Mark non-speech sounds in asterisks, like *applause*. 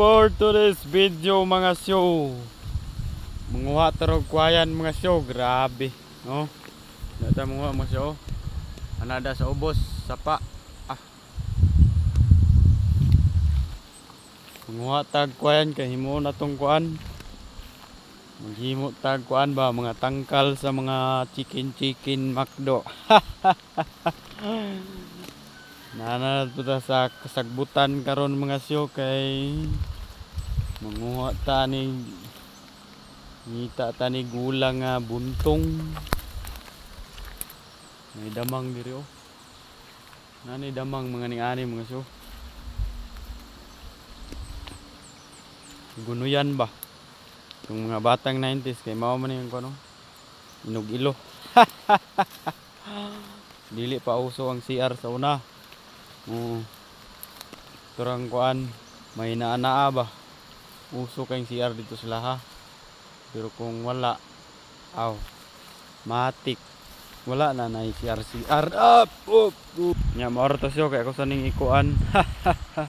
for today's video mga syo. Manguha tarog kwayan mga syo, grabe, no? Nata manguha mga syo. Anada sa ubos, sapa. Ah. Manguha tag kwayan kay himo na tong kuan. Maghimo tag kuan ba mga tangkal sa mga chicken chicken makdo. *laughs* Nana to ta sa kasagbutan karon mga syo kay manguha ta ni ngita ta ni gulang nga buntong. May damang diri oh. Nani damang mga ning ani mga syo. Gunuyan ba? Yung mga batang 90s kay mao man yung kuno. Inog ilo. *laughs* Dili pa uso ang CR sa una. Oo. Turang kuan may naanaa ba? Uso kayong CR dito sa laha. Pero kung wala, aw, matik. Wala na na CR CR up up. Nya maor to siyo kay ako sa ning ikuan. *laughs*